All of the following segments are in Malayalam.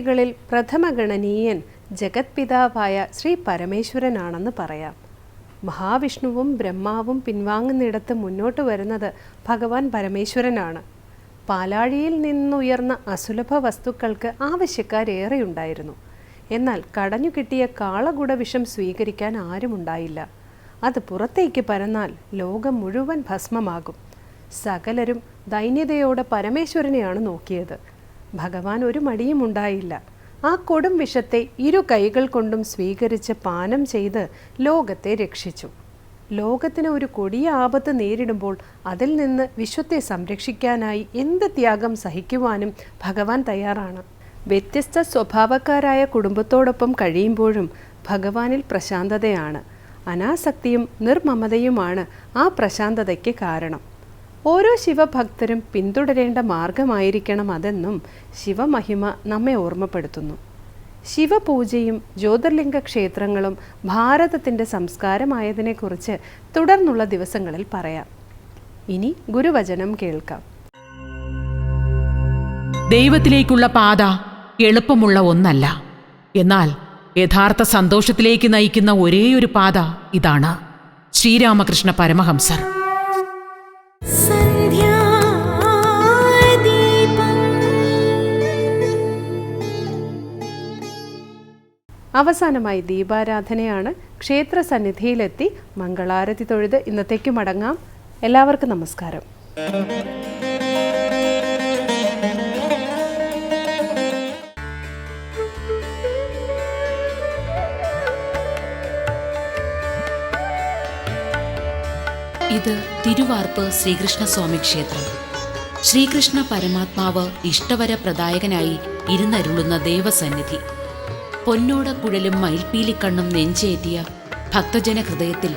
ത്രിമൂർത്തികളിൽ പ്രഥമഗണനീയൻ ജഗത്പിതാവായ ശ്രീ പരമേശ്വരനാണെന്ന് പറയാം. മഹാവിഷ്ണുവും ബ്രഹ്മാവും പിൻവാങ്ങുന്നിടത്ത് മുന്നോട്ട് വരുന്നത് ഭഗവാൻ പരമേശ്വരനാണ്. പാലാഴിയിൽ നിന്നുയർന്ന അസുലഭ വസ്തുക്കൾക്ക് ആവശ്യക്കാരേറെയുണ്ടായിരുന്നു. എന്നാൽ കടഞ്ഞു കിട്ടിയ കാളകുടവിഷം സ്വീകരിക്കാൻ ആരുമുണ്ടായില്ല. അത് പുറത്തേക്ക് പരന്നാൽ ലോകം മുഴുവൻ ഭസ്മമാകും. സകലരും ദൈന്യതയോടെ പരമേശ്വരനെയാണ് നോക്കിയത്. ഭഗവാൻ ഒരു മടിയും ഉണ്ടായില്ല. ആ കൊടും വിഷത്തെ ഇരു കൈകൾ കൊണ്ടും സ്വീകരിച്ച് പാനം ചെയ്ത് ലോകത്തെ രക്ഷിച്ചു. ലോകത്തിന് ഒരു കൊടിയ ആപത്ത് നേരിടുമ്പോൾ അതിൽ നിന്ന് വിശ്വത്തെ സംരക്ഷിക്കാനായി എന്ത് ത്യാഗം സഹിക്കുവാനും ഭഗവാൻ തയ്യാറാണ്. വ്യത്യസ്ത സ്വഭാവക്കാരായ കുടുംബത്തോടൊപ്പം കഴിയുമ്പോഴും ഭഗവാനിൽ പ്രശാന്തതയാണ്. അനാസക്തിയും നിർമ്മമതയുമാണ് ആ പ്രശാന്തതയ്ക്ക് കാരണം. ഓരോ ശിവഭക്തരും പിന്തുടരേണ്ട മാർഗമായിരിക്കണം അതെന്നും ശിവമഹിമ നമ്മെ ഓർമ്മപ്പെടുത്തുന്നു. ശിവപൂജയും ജ്യോതിർലിംഗ ക്ഷേത്രങ്ങളും ഭാരതത്തിന്റെ സംസ്കാരമായതിനെക്കുറിച്ച് തുടർന്നുള്ള ദിവസങ്ങളിൽ പറയാം. ഇനി ഗുരുവചനം കേൾക്കാം. ദൈവത്തിലേക്കുള്ള പാത എളുപ്പമുള്ള ഒന്നല്ല. എന്നാൽ യഥാർത്ഥ സന്തോഷത്തിലേക്ക് നയിക്കുന്ന ഒരേയൊരു പാത ഇതാണ് ശ്രീരാമകൃഷ്ണ പരമഹംസർ. അവസാനമായി ദീപാരാധനയാണ് ക്ഷേത്ര സന്നിധിയിലെത്തി മംഗളാരതി തൊഴുത് ഇന്നത്തേക്ക് മടങ്ങാം. എല്ലാവർക്കും നമസ്കാരം. ഇത് തിരുവാർപ്പ് ശ്രീകൃഷ്ണസ്വാമി ക്ഷേത്രം. ശ്രീകൃഷ്ണ പരമാത്മാവ് ഇഷ്ടവര പ്രദായകനായി ഇരുന്നരുളുന്ന ദേവസന്നിധി. പൊന്നോട കുഴലും മയിൽപ്പീലിക്കണ്ണും നെഞ്ചേറ്റിയ ഭക്തജന ഹൃദയത്തിൽ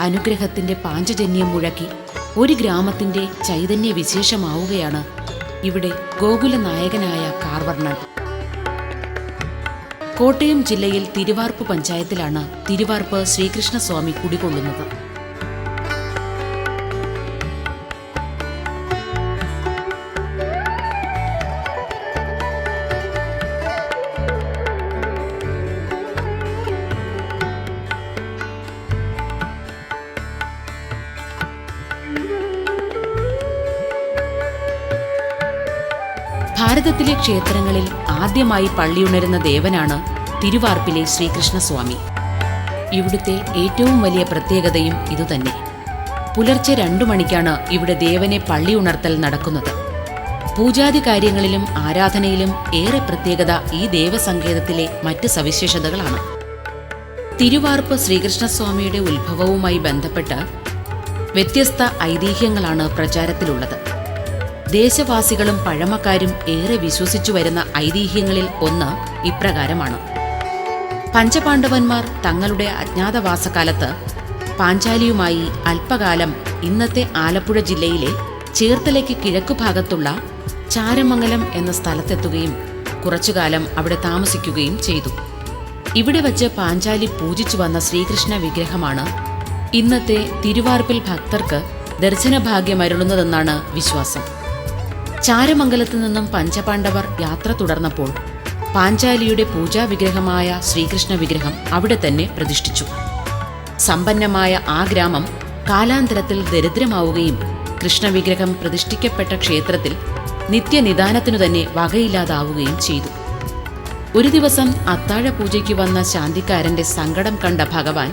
അനുഗ്രഹത്തിന്റെ പാഞ്ചജന്യം മുഴക്കി ഒരു ഗ്രാമത്തിന്റെ ചൈതന്യ വിശേഷമാവുകയാണ് ഇവിടെ ഗോകുല നായകനായ കാർവർണൻ. കോട്ടയം ജില്ലയിൽ തിരുവാർപ്പ് പഞ്ചായത്തിലാണ് തിരുവാർപ്പ് ശ്രീകൃഷ്ണസ്വാമി കുടികൊള്ളുന്നത്. ഭാരതത്തിലെ ക്ഷേത്രങ്ങളിൽ ആദ്യമായി പള്ളിയുണരുന്ന ദേവനാണ് തിരുവാർപ്പിലെ ശ്രീകൃഷ്ണസ്വാമി. ഇവിടുത്തെ ഏറ്റവും വലിയ പ്രത്യേകതയും ഇതുതന്നെ. പുലർച്ചെ രണ്ടു മണിക്കാണ് ഇവിടെ ദേവനെ പള്ളി ഉണർത്തൽ നടക്കുന്നത്. പൂജാതി കാര്യങ്ങളിലും ആരാധനയിലും ഏറെ പ്രത്യേകത ഈ ദേവസങ്കേതത്തിലെ മറ്റ് സവിശേഷതകളാണ്. തിരുവാർപ്പ് ശ്രീകൃഷ്ണസ്വാമിയുടെ ഉത്ഭവവുമായി ബന്ധപ്പെട്ട് വ്യത്യസ്ത ഐതിഹ്യങ്ങളാണ് പ്രചാരത്തിലുള്ളത്. ദേശവാസികളും പഴമക്കാരും ഏറെ വിശ്വസിച്ചു വരുന്ന ഐതിഹ്യങ്ങളിൽ ഒന്ന് ഇപ്രകാരമാണ്. പഞ്ചപാണ്ഡവന്മാർ തങ്ങളുടെ അജ്ഞാതവാസകാലത്ത് പാഞ്ചാലിയുമായി അല്പകാലം ഇന്നത്തെ ആലപ്പുഴ ജില്ലയിലെ ചേർത്തലയ്ക്ക് കിഴക്കുഭാഗത്തുള്ള ചാരമംഗലം എന്ന സ്ഥലത്തെത്തുകയും കുറച്ചുകാലം അവിടെ താമസിക്കുകയും ചെയ്തു. ഇവിടെ വച്ച് പാഞ്ചാലി പൂജിച്ചു വന്ന ശ്രീകൃഷ്ണ വിഗ്രഹമാണ് ഇന്നത്തെ തിരുവാർപ്പിൽ ഭക്തർക്ക് ദർശനഭാഗ്യമരുളുന്നതെന്നാണ് വിശ്വാസം. ചാരമംഗലത്തു നിന്നും പഞ്ചപാണ്ഡവർ യാത്ര തുടർന്നപ്പോൾ പാഞ്ചാലിയുടെ പൂജാവിഗ്രഹമായ ശ്രീകൃഷ്ണ വിഗ്രഹം അവിടെ തന്നെ പ്രതിഷ്ഠിച്ചു. സമ്പന്നമായ ആ ഗ്രാമം കാലാന്തരത്തിൽ ദരിദ്രമാവുകയും കൃഷ്ണവിഗ്രഹം പ്രതിഷ്ഠിക്കപ്പെട്ട ക്ഷേത്രത്തിൽ നിത്യനിദാനത്തിനു തന്നെ വകയില്ലാതാവുകയും ചെയ്തു. ഒരു ദിവസം അത്താഴ പൂജയ്ക്ക് വന്ന ശാന്തിക്കാരന്റെ സങ്കടം കണ്ട ഭഗവാൻ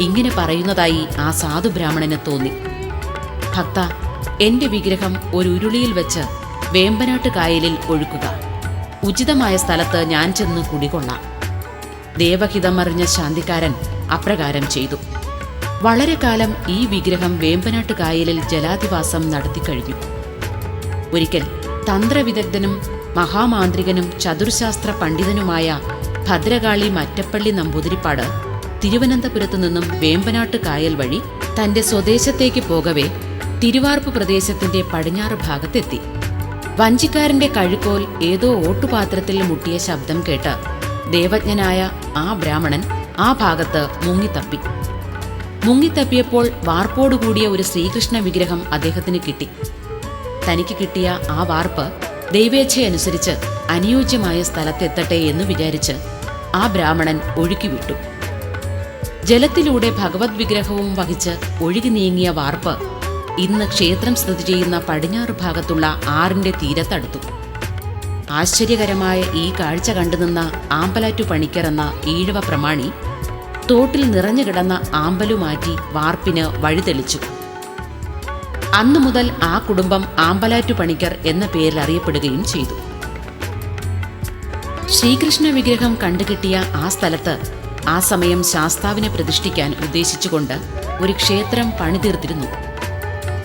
ഇങ്ങനെ പറയുന്നതായി ആ സാധു ബ്രാഹ്മണന് തോന്നി. ഭക്ത എന്റെ വിഗ്രഹം ഒരു ഉരുളിയിൽ വെച്ച് വേമ്പനാട്ട് കായലിൽ ഒഴുക്കുക ഉചിതമായ സ്ഥലത്ത് ഞാൻ ചെന്ന് കുടികൊള്ളാം. ദേവഹിതമറിഞ്ഞ ശാന്തിക്കാരൻ അപ്രകാരം ചെയ്തു. വളരെ കാലം ഈ വിഗ്രഹം വേമ്പനാട്ട് കായലിൽ ജലാധിവാസം നടത്തിക്കഴിഞ്ഞു ഒരിക്കൽ തന്ത്രവിദഗ്ധനും മഹാമാന്ത്രികനും ചതുർശാസ്ത്ര പണ്ഡിതനുമായ ഭദ്രകാളി മറ്റപ്പള്ളി നമ്പൂതിരിപ്പാട് തിരുവനന്തപുരത്തു നിന്നും വേമ്പനാട്ട് കായൽ വഴി തന്റെ സ്വദേശത്തേക്ക് പോകവേ തിരുവാർപ്പ് പ്രദേശത്തിന്റെ പടിഞ്ഞാറ് ഭാഗത്തെത്തി. വഞ്ചിക്കാരന്റെ കഴുക്കോൽ ഏതോ ഓട്ടുപാത്രത്തിൽ മുട്ടിയ ശബ്ദം കേട്ട് ദേവജ്ഞനായ ആ ബ്രാഹ്മണൻ ആ ഭാഗത്ത് മുങ്ങിത്തപ്പി. മുങ്ങിത്തപ്പിയപ്പോൾ വാർപ്പോടുകൂടിയ ഒരു ശ്രീകൃഷ്ണ വിഗ്രഹം അദ്ദേഹത്തിന് കിട്ടി. തനിക്ക് കിട്ടിയ ആ വാർപ്പ് ദൈവേച്ഛയനുസരിച്ച് അനുയോജ്യമായ സ്ഥലത്തെത്തട്ടെ എന്ന് വിചാരിച്ച് ആ ബ്രാഹ്മണൻ ഒഴുക്കിവിട്ടു. ജലത്തിലൂടെ ഭഗവത് വിഗ്രഹവും വഹിച്ച് ഒഴുകി നീങ്ങിയ വാർപ്പ് ഇന്ന് ക്ഷേത്രം സ്ഥിതി ചെയ്യുന്ന പടിഞ്ഞാറ് ഭാഗത്തുള്ള ആറിന്റെ തീരത്തടുത്തു ആശ്ചര്യകരമായ ഈ കാഴ്ച കണ്ടുനിന്ന ആമ്പലാറ്റു പണിക്കർ എന്ന ഈഴവ പ്രമാണി തോട്ടിൽ നിറഞ്ഞു കിടന്ന ആമ്പലു മാറ്റി വാർപ്പിന് വഴിതെളിച്ചു അന്നു മുതൽ ആ കുടുംബം ആമ്പലാറ്റു പണിക്കർ എന്ന പേരിൽ അറിയപ്പെടുകയും ചെയ്തു. ശ്രീകൃഷ്ണ വിഗ്രഹം കണ്ടുകിട്ടിയ ആ സ്ഥലത്ത് ആ സമയം ശാസ്താവിനെ പ്രതിഷ്ഠിക്കാൻ ഉദ്ദേശിച്ചുകൊണ്ട് ഒരു ക്ഷേത്രം പണിതീർത്തിരുന്നു.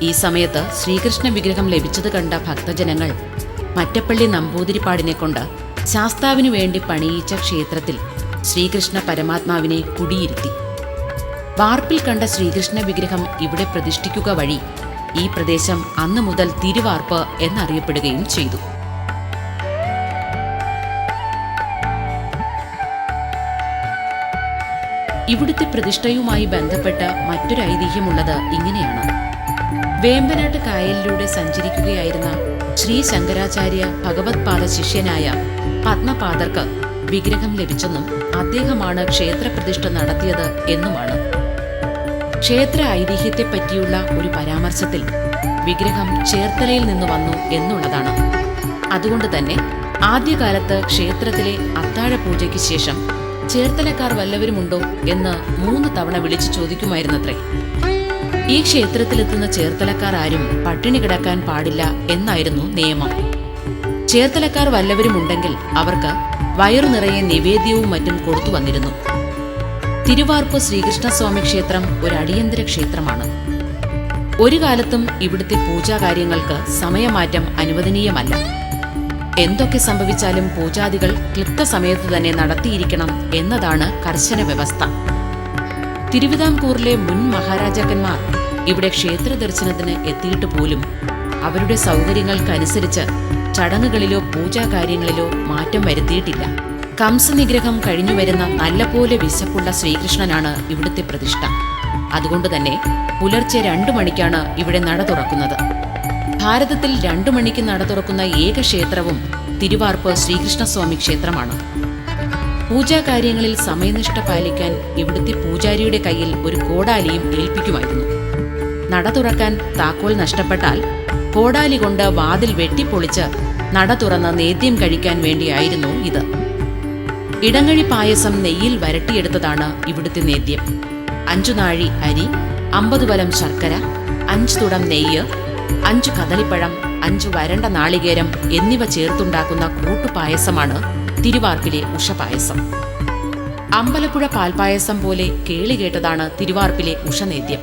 ഈ സമയത്ത് ശ്രീകൃഷ്ണ വിഗ്രഹം ലഭിച്ചത് കണ്ട ഭക്തജനങ്ങൾ മറ്റപ്പള്ളി നമ്പൂതിരിപ്പാടിനെ കൊണ്ട് ശാസ്താവിനു വേണ്ടി പണിയിച്ച ക്ഷേത്രത്തിൽ ശ്രീകൃഷ്ണ പരമാത്മാവിനെ കുടിയിരുത്തി. വാർപ്പിൽ കണ്ട ശ്രീകൃഷ്ണ വിഗ്രഹം ഇവിടെ പ്രതിഷ്ഠിക്കുക വഴി ഈ പ്രദേശം അന്നു മുതൽ തിരുവാർപ്പ് എന്നറിയപ്പെടുകയും ചെയ്തു. ഇവിടുത്തെ പ്രതിഷ്ഠയുമായി ബന്ധപ്പെട്ട മറ്റൊരു ഐതിഹ്യമുള്ളത് ഇങ്ങനെയാണ്. വേമ്പനാട്ട് കായലിലൂടെ സഞ്ചരിക്കുകയായിരുന്ന ശ്രീ ശങ്കരാചാര്യ ഭഗവത്പാദ ശിഷ്യനായ പത്മപാദർക്ക് വിഗ്രഹം ലഭിച്ചെന്നും അദ്ദേഹമാണ് ക്ഷേത്രപ്രതിഷ്ഠ നടത്തിയത് എന്നുമാണ്. ക്ഷേത്ര ഐതിഹ്യത്തെപ്പറ്റിയുള്ള ഒരു പരാമർശത്തിൽ വിഗ്രഹം ചേർത്തലയിൽ നിന്ന് വന്നു എന്നുള്ളതാണ്. അതുകൊണ്ട് തന്നെ ആദ്യകാലത്ത് ക്ഷേത്രത്തിലെ അത്താഴ പൂജയ്ക്ക് ശേഷം ചേർത്തലക്കാർ വല്ലവരുമുണ്ടോ എന്ന് മൂന്ന് തവണ വിളിച്ചു ചോദിക്കുമായിരുന്നത്രേ. ഈ ക്ഷേത്രത്തിലെത്തുന്ന ചേർത്തലക്കാർ ആരും പട്ടിണി കിടക്കാൻ പാടില്ല എന്നായിരുന്നു നിയമം. ചേർത്തലക്കാർ വല്ലവരുമുണ്ടെങ്കിൽ അവർക്ക് വയറു നിറയെ നിവേദ്യവും മറ്റും കൊടുത്തു വന്നിരുന്നു. തിരുവാർപ്പ് ശ്രീകൃഷ്ണസ്വാമി ക്ഷേത്രം ഒരു അടിയന്തര ക്ഷേത്രമാണ്. ഒരു കാലത്തും ഇവിടുത്തെ പൂജാകാര്യങ്ങൾക്ക് സമയമാറ്റം അനുവദനീയമല്ല. എന്തൊക്കെ സംഭവിച്ചാലും പൂജാദികൾ ക്ലിപ്ത സമയത്ത് തന്നെ നടത്തിയിരിക്കണം എന്നതാണ് കർശന വ്യവസ്ഥ. തിരുവിതാംകൂറിലെ മുൻ മഹാരാജാക്കന്മാർ ഇവിടെ ക്ഷേത്ര ദർശനത്തിന് എത്തിയിട്ട് പോലും അവരുടെ സൗകര്യങ്ങൾക്കനുസരിച്ച് ചടങ്ങുകളിലോ പൂജാകാര്യങ്ങളിലോ മാറ്റം വരുത്തിയിട്ടില്ല. കംസനിഗ്രഹം കഴിഞ്ഞുവരുന്ന നല്ലപോലെ വിശപ്പുള്ള ശ്രീകൃഷ്ണനാണ് ഇവിടുത്തെ പ്രതിഷ്ഠ. അതുകൊണ്ട് തന്നെ പുലർച്ചെ രണ്ടു മണിക്കാണ് ഇവിടെ നട തുറക്കുന്നത്. ഭാരതത്തിൽ രണ്ടു മണിക്ക് നട തുറക്കുന്ന ഏക ക്ഷേത്രവും തിരുവാർപ്പ് ശ്രീകൃഷ്ണസ്വാമി ക്ഷേത്രമാണ്. പൂജാകാര്യങ്ങളിൽ സമയനിഷ്ഠ പാലിക്കാൻ ഇവിടുത്തെ പൂജാരിയുടെ കയ്യിൽ ഒരു കോടാലിയും ഏൽപ്പിക്കുമായിരുന്നു. നട തുറക്കാൻ താക്കോൽ നഷ്ടപ്പെട്ടാൽ കോടാലി കൊണ്ട് വാതിൽ വെട്ടിപ്പൊളിച്ച് നട തുറന്ന് നേദ്യം കഴിക്കാൻ വേണ്ടിയായിരുന്നു ഇത്. ഇടങ്ങഴി പായസം നെയ്യിൽ വരട്ടിയെടുത്തതാണ് ഇവിടുത്തെ നേദ്യം. അഞ്ചു നാഴി അരി അമ്പത് വലം ശർക്കര അഞ്ച് തുടം നെയ്യ് അഞ്ചു കദളിപ്പഴം അഞ്ചു വരണ്ട നാളികേരം എന്നിവ ചേർത്തുണ്ടാക്കുന്ന കൂട്ടുപായസമാണ് തിരുവാർപ്പിലെ ഉഷപായസം. അമ്പലപ്പുഴ പാൽപായസം പോലെ കേളി കേട്ടതാണ് തിരുവാർപ്പിലെ ഉഷനേദ്യം.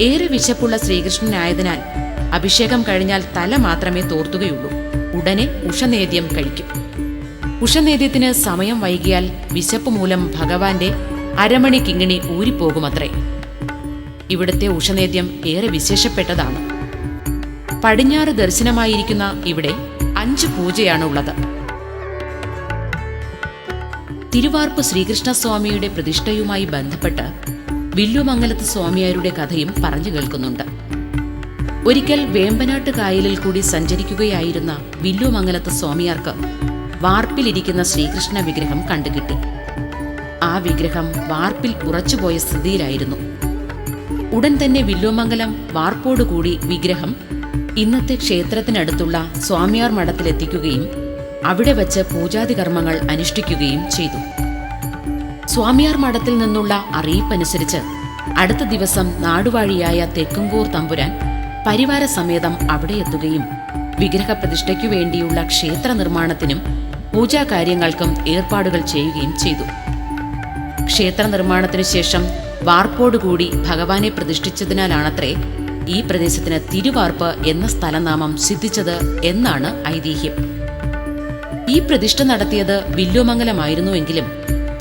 ഏറെ വിശപ്പുള്ള ശ്രീകൃഷ്ണനായതിനാൽ അഭിഷേകം കഴിഞ്ഞാൽ തല മാത്രമേ തോർത്തുകയുള്ളൂ. ഉടനെ ഉഷനേദ്യം കഴിക്കും. ഉഷനേദ്യത്തിന് സമയം വൈകിയാൽ വിശപ്പ് മൂലം ഭഗവാന്റെ അരമണി കിങ്ങിണി ഊരിപ്പോകുമത്രേ. ഇവിടുത്തെ ഉഷനേദ്യം ഏറെ വിശേഷപ്പെട്ടതാണ്. പടിഞ്ഞാറ് ദർശനമായിരിക്കുന്ന ഇവിടെ അഞ്ച് പൂജയാണ് ഉള്ളത് തിരുവാർപ്പ് ശ്രീകൃഷ്ണസ്വാമിയുടെ പ്രതിഷ്ഠയുമായി ബന്ധപ്പെട്ട് വില്ലുമംഗലത്ത് സ്വാമിയാരുടെ കഥയും പറഞ്ഞു കേൾക്കുന്നുണ്ട്. ഒരിക്കൽ വേമ്പനാട്ട് കായലിൽ കൂടി സഞ്ചരിക്കുകയായിരുന്ന വില്ലുമംഗലത്ത് സ്വാമിയാർക്ക് വാർപ്പിലിരിക്കുന്ന ശ്രീകൃഷ്ണ വിഗ്രഹം കണ്ടുകിട്ടി. ആ വിഗ്രഹം വാർപ്പിൽ ഉറച്ചുപോയ സ്ഥിതിയിലായിരുന്നു. ഉടൻ തന്നെ വില്ലുമംഗലം വാർപ്പോടുകൂടി വിഗ്രഹം ഇന്നത്തെ ക്ഷേത്രത്തിനടുത്തുള്ള സ്വാമിയാർ മഠത്തിലെത്തിക്കുകയും അവിടെ വച്ച് പൂജാതി കർമ്മങ്ങൾ അനുഷ്ഠിക്കുകയും ചെയ്തു. സ്വാമിയാർ മഠത്തിൽ നിന്നുള്ള അറിയിപ്പനുസരിച്ച് അടുത്ത ദിവസം നാടുവാഴിയായ തെക്കുംകൂർ തമ്പുരാൻ പരിവാര സമേതം അവിടെ എത്തുകയും വിഗ്രഹപ്രതിഷ്ഠയ്ക്കു വേണ്ടിയുള്ള ക്ഷേത്ര നിർമ്മാണത്തിനും പൂജാകാര്യങ്ങൾക്കും ഏർപ്പാടുകൾ ചെയ്യുകയും ചെയ്തു. ക്ഷേത്ര നിർമ്മാണത്തിനു ശേഷം വാർപ്പോടുകൂടി ഭഗവാനെ പ്രതിഷ്ഠിച്ചതിനാലാണത്രേ ഈ പ്രദേശത്തിന് തിരുവാർപ്പ് എന്ന സ്ഥലനാമം സിദ്ധിച്ചത് എന്നാണ് ഐതിഹ്യം. ഈ പ്രതിഷ്ഠ നടത്തിയത് വില്ലുമംഗലമായിരുന്നുവെങ്കിലും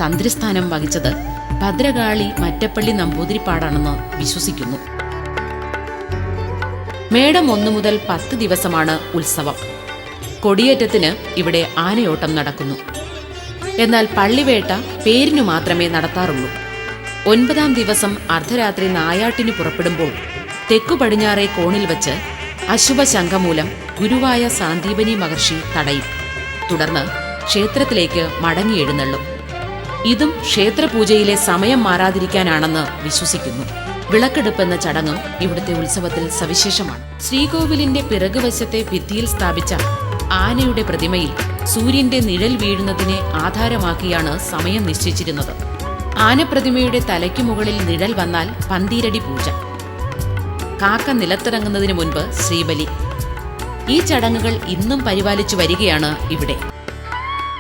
തന്ത്രിസ്ഥാനം വഹിച്ചത് ഭദ്രകാളി മറ്റപ്പള്ളി നമ്പൂതിരിപ്പാടാണെന്ന് വിശ്വസിക്കുന്നു. മേടം ഒന്നു മുതൽ പത്ത് ദിവസമാണ് ഉത്സവം. കൊടിയേറ്റത്തിന് ഇവിടെ ആനയോട്ടം നടക്കുന്നു. എന്നാൽ പള്ളിവേട്ട പേരിനു മാത്രമേ നടത്താറുള്ളൂ. ഒൻപതാം ദിവസം അർദ്ധരാത്രി നായാട്ടിന് പുറപ്പെടുമ്പോൾ തെക്കു പടിഞ്ഞാറേ കോണിൽ വച്ച് അശുഭശംഖമൂലം ഗുരുവായ സാന്ദീപനി മഹർഷി തടയും. തുടർന്ന് ക്ഷേത്രത്തിലേക്ക് മടങ്ങി എഴുന്നള്ളും. ഇതും ക്ഷേത്രപൂജയിലെ സമയം മാറാതിരിക്കാനാണെന്ന് വിശ്വസിക്കുന്നു. വിളക്കെടുപ്പ് എന്ന ചടങ്ങും ഇവിടുത്തെ ഉത്സവത്തിൽ സവിശേഷമാണ്. ശ്രീകോവിലിന്റെ പിറകുവശത്തെ ഭിത്തിയിൽ സ്ഥാപിച്ച ആനയുടെ പ്രതിമയിൽ സൂര്യന്റെ നിഴൽ വീഴുന്നതിനെ ആധാരമാക്കിയാണ് സമയം നിശ്ചയിച്ചിരുന്നത്. ആനപ്രതിമയുടെ തലയ്ക്കു മുകളിൽ നിഴൽ വന്നാൽ പന്തീരടി പൂജ. കാക്ക നിലത്തിറങ്ങുന്നതിന് മുൻപ് ശ്രീബലി ഈ ചടങ്ങുകൾ ഇന്നും പരിപാലിച്ചു വരികയാണ് ഇവിടെ.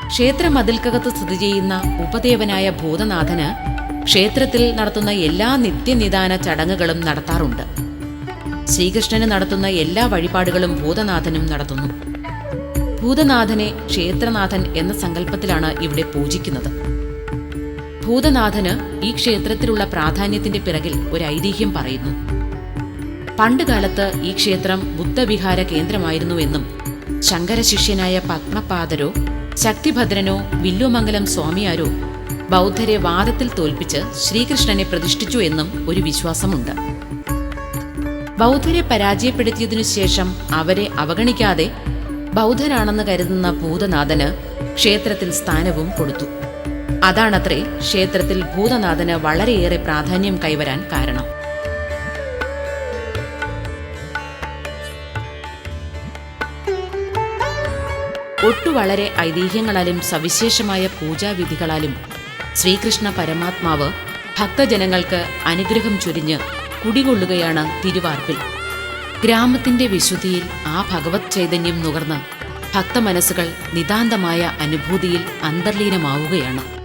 ക്ഷേത്ര മതിൽക്കകത്ത് സ്ഥിതി ചെയ്യുന്ന ഉപദേവനായ ഭൂതനാഥന് ക്ഷേത്രത്തിൽ നടത്തുന്ന എല്ലാ നിത്യനിദാന ചടങ്ങുകളും നടത്താറുണ്ട്. ശ്രീകൃഷ്ണന് നടത്തുന്ന എല്ലാ വഴിപാടുകളും ഭൂതനാഥനും നടത്തുന്നു. ഭൂതനാഥനെ ക്ഷേത്രനാഥൻ എന്ന സങ്കല്പത്തിലാണ് ഇവിടെ പൂജിക്കുന്നത്. ഭൂതനാഥന് ഈ ക്ഷേത്രത്തിലുള്ള പ്രാധാന്യത്തിന്റെ പിറകിൽ ഒരു ഐതിഹ്യം പറയുന്നു. പണ്ടുകാലത്ത് ഈ ക്ഷേത്രം ബുദ്ധവിഹാര കേന്ദ്രമായിരുന്നുവെന്നും ശങ്കരശിഷ്യനായ പത്മപാദരോ ശക്തിഭദ്രനോ വില്ലുമംഗലം സ്വാമിയാരോ ബൗദ്ധരെ വാദത്തിൽ തോൽപ്പിച്ച് ശ്രീകൃഷ്ണനെ പ്രതിഷ്ഠിച്ചു എന്നും ഒരു വിശ്വാസമുണ്ട്. ബൗദ്ധരെ പരാജയപ്പെടുത്തിയതിനു ശേഷം അവരെ അവഗണിക്കാതെ ബൗദ്ധരാണെന്ന് കരുതുന്ന ഭൂതനാഥന് ക്ഷേത്രത്തിൽ സ്ഥാനവും കൊടുത്തു. അതാണത്രേ ക്ഷേത്രത്തിൽ ഭൂതനാഥന് വളരെയേറെ പ്രാധാന്യം കൈവരാൻ കാരണം. ഒട്ടു വളരെ ഐതിഹ്യങ്ങളാലും സവിശേഷമായ പൂജാവിധികളാലും ശ്രീകൃഷ്ണ പരമാത്മാവ് ഭക്തജനങ്ങൾക്ക് അനുഗ്രഹം ചൊരിഞ്ഞ് കുടികൊള്ളുകയാണ് തിരുവാർപ്പിൽ. ഗ്രാമത്തിന്റെ വിശുദ്ധിയിൽ ആ ഭഗവത് ചൈതന്യം നുകർന്ന് ഭക്തമനസ്സുകൾ നിതാന്തമായ അനുഭൂതിയിൽ അന്തർലീനമാവുകയാണ്.